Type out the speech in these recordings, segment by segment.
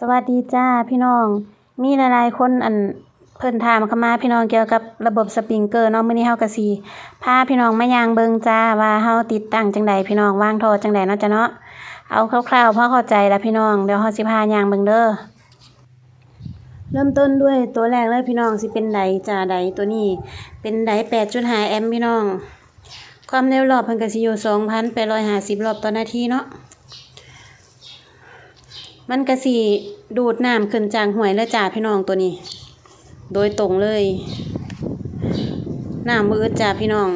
สวัสดีจ้าพี่น้อง มีหลายๆคนอันเพิ่นถามเข้ามาพี่น้องเกี่ยวกับระบบสปริงเกอร์เนาะมื้อนี้เฮาก็สิพาพี่น้องมายางเบิงจ้าว่าเฮาติดตั้งจังใดพี่น้องวางท่อจังใดเนาะจ้ะเนาะเอาคร่าวๆพอเข้าใจแล้วพี่น้องเดี๋ยวเฮาสิพายางเบิงเด้อเริ่มต้นด้วยตัวแรกเลยพี่น้องสิเป็นไดจ้าไดตัวนี้ เป็นได8.5แอมป์พี่น้อง ความเร็วรอบเพิ่นก็สิอยู่2,850รอบต่อนาทีเนาะ มันก็สิดูดน้ำขึ้นจากห้วยแล้วจ้าพี่น้องตัวนี้ โดยตรงเลยน้ำมืดจ้าพี่น้อง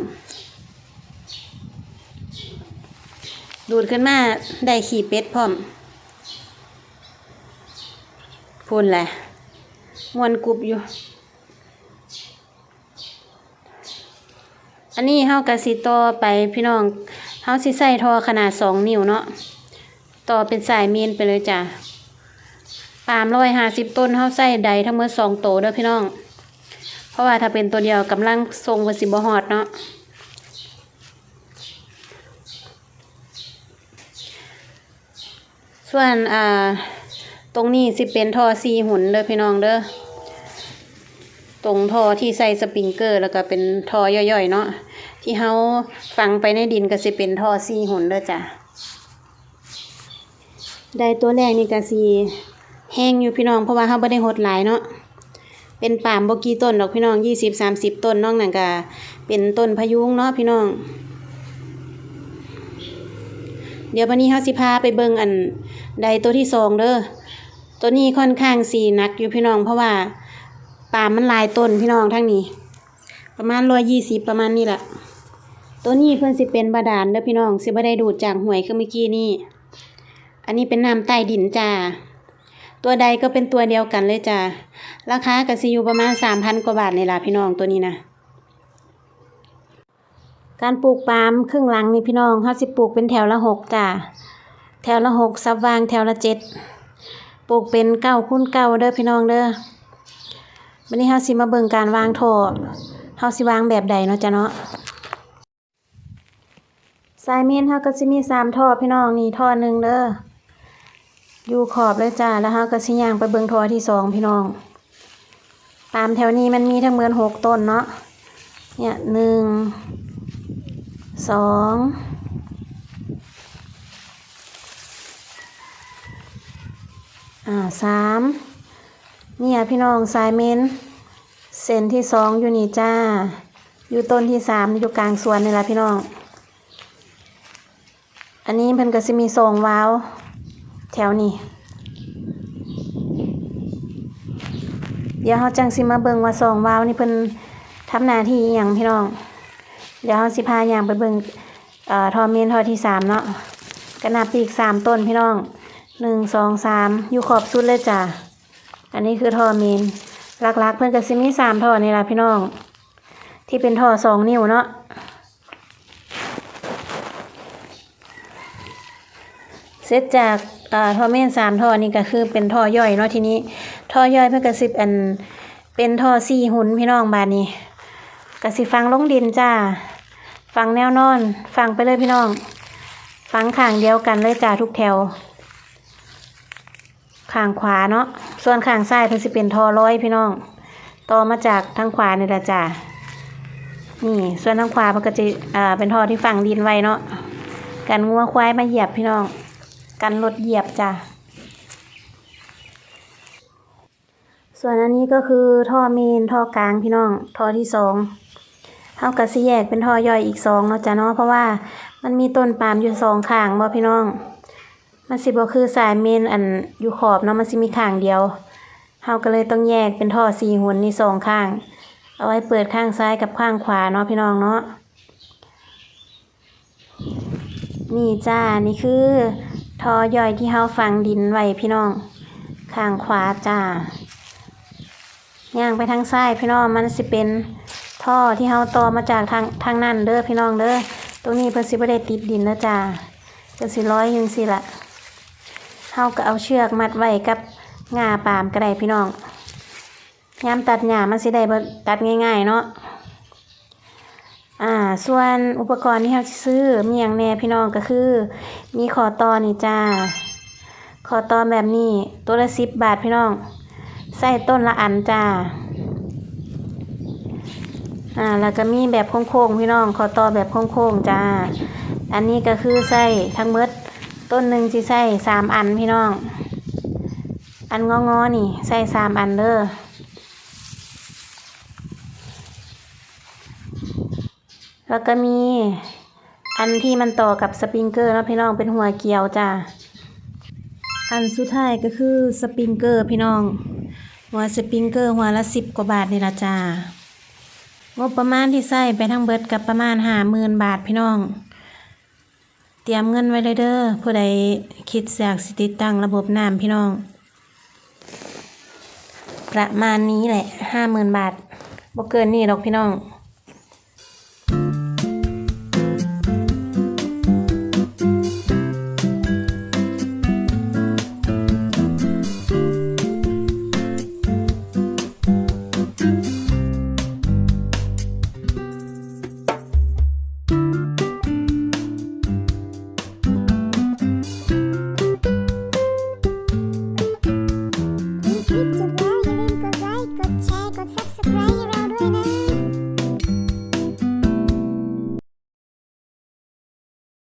ดูดขึ้นมาได้ขี่เป็ดพร้อมพูนแหละมวนกรุบอยู่ อันนี้เฮากระสิต่อไปพี่น้องเฮาสิใส่ทอขนาดสองนิ้วเนาะต่อเป็นสายเมนไปเลยจ้ะ ปามร้อยห้าสิบต้นเฮาใส่ใดทั้งหมดสองโตเด้อพี่น้อง เพราะว่าถ้าเป็นตัวเดียวกำลังทรงว่าสิบ่ฮอดเนาะส่วนอ่าตรงนี้สิเป็นท่อซีหุ่นเด้อพี่น้องเด้อตรงท่อที่ใส่สปริงเกอร์แล้วก็เป็นท่อย่อยๆเนาะที่เฮาฝังไปในดินก็สิเป็นท่อซีหุ่นเด้อจ้ะได้ตัวแรกนี่ก็สี แห้งอยู่พี่น้องเพราะว่าเขาไม่ได้หดหลายเนาะเป็นป่ามบกีต้นดอกพี่น้องยี่สิบสามสิบต้นน้องนั่นก็เป็นต้นพยุงเนาะพี่น้อง เดี๋ยววันนี้เขาสิพาไปเบิ่งอันใดตัวที่สองเด้อตัวนี้ค่อนข้างสีหนักอยู่พี่น้อง เพราะว่าป่ามมันลายต้นพี่น้องทั้งนี้ ประมาณร้อยยี่สิบประมาณนี้แหละตัวนี้เพื่อนสิเป็นบาดาลเด้อพี่น้องสิบ่ได้ดูดจากหวยคือเมื่อกี้นี่อันนี้เป็นน้ำใต้ดินจ้า ตัวใดก็เป็นตัวเดียวกันเลยจ้าราคากสิอยู่ประมาณสามพันกว่าบาทในล่ะพี่น้องตัวนี้นะการปลูกปาล์มครึ่งหลังนี่พี่น้องเขาสิปลูกเป็นแถวละหกจ้าแถวละหกซับวางแถวละเจ็ดปลูกเป็นเก้าคูณเก้าเด้อพี่น้องเด้อวันนี้เฮาสิมาเบิ่งการวางท่อเฮาสิวางแบบใดเนาะจ้ะเนาะสายเมนเฮาก็สิมีสามท่อพี่น้องนี่ท่อหนึ่งเด้อ อยู่ขอบเลยจ้าแล้วเฮาก็สิย่างไปเบิงทอที่สองพี่น้อง ตามแถวนี้มันมีทั้งหมดหกต้นเนาะเนี่ยหนึ่งสองอ่าสามเนี่ยพี่น้องสายเมนเส้นที่สองอยู่นี่จ้า อยู่ต้นที่สามอยู่กลางสวนนี่แหละพี่น้อง อันนี้เพิ่นก็สิมีทรงวาว แถวนี้ เดี๋ยวเฮาจังสิมาเบิ่งว่าทรงวาวนี่เพิ่นทำหน้าที่อหยังพี่น้อง เดี๋ยวเฮาสิพาย่างไปเบิ่งเอ่อทอเมนทอที่สามเนาะก็นับปีกสามต้นพี่น้องหนึ่งสองสามอยู่ขอบสุดเลยจ้ะอันนี้คือทอเมนหลักๆ เพิ่นก็สิมีสามท่อนี่ละพี่น้อง ที่เป็นท่อสองนิ้วเนาะ เสร็จจากอ่าท่อเมนสามท่อนี่ก็คือเป็นท่อย่อยเนาะทีนี้ท่อย่อยเพื่อกระสิบอันเป็นท่อสี่หุ่นพี่น้องบาดนี้กระสิฟังลงดินจ้าฟังแนวนอน ฟังไปเลยพี่น้อง ฟังข้างเดียวกันเลยจ้าทุกแถวข้างขวาเนาะส่วนข้างซ้ายเพิ่นสิเป็นท่อร้อยพี่น้อง ต่อมาจากทางขวานี่แหละจ้านี่ส่วนทางขวามันก็จะอ่าเป็นท่อที่ฝังดินไว้เนาะกันงัวควายมาเหยียบพี่น้อง กันรถเหยียบจ้ะ ส่วนอันนี้ก็คือท่อเมนท่อกลางพี่น้องท่อที่สองเท่ากับสิแยกเป็นท่อย่อยอีกสองเนาะจ้ะเนาะเพราะว่ามันมีต้นปาล์มอยู่สองข้างบ่พี่น้อง มันสิบ่คือสายเมนอันอยู่ขอบเนาะมันสิมีข้างเดียวเฮาก็เลยต้องแยกเป็นท่อสี่หุ่นนี่สองข้าง เอาไว้เปิดข้างซ้ายกับข้างขวาเนาะพี่น้องเนาะนี่จ้านี่คือ ทอย่อยที่เฮาฝังดินไว้พี่น้อง ข้างขวาจ้าย่างไปทางซ้ายพี่น้องมันสิเป็นท่อที่เฮาต่อมาจากทางทางนั่นเด้อพี่น้องเด้อตรงนี้เพิ่นสิบ่ได้ติดดินแล้วจ้าจะสิร้อยยังสิละเฮาก็เอาเชือกมัดไว้กับงาปามก็ได้พี่น้องยามตัดหญ้ามันสิได้บ่ตัดง่าย ๆ เนาะ อ่า ส่วนอุปกรณ์ที่เราซื้อมีอย่างแน่พี่น้องก็คือ มีขอตอนี่จ้า ขอตอแบบนี้ตัวละสิบบาทพี่น้อง ใส่ต้นละอันจ้า อ่า แล้วก็มีแบบโค้งๆพี่น้อง ขอตอแบบโค้งๆจ้า อันนี้ก็คือใส่ทั้งหมดต้นหนึ่งสิใส่สามอันพี่น้อง อันงองอๆนี่ใส่สามอันเด้อ แล้วก็มีอันที่มันต่อกับสปริงเกอร์นะพี่น้องเป็นหัวเกียวจ้าอันสุดท้ายก็คือสปริงเกอร์พี่น้องหัวสปริงเกอร์หัวละสิบกว่าบาทนี่ละจ้างบประมาณที่ใส่ไปทั้งเบิดกับประมาณห้าหมื่นบาทพี่น้อง เตรียมเงินไว้เลยเด้อผู้ใดคิดอยากสิติดตั้งระบบน้ำพี่น้อง ประมาณนี้แหละห้าหมื่นบาทบ่เกินนี่หรอกพี่น้อง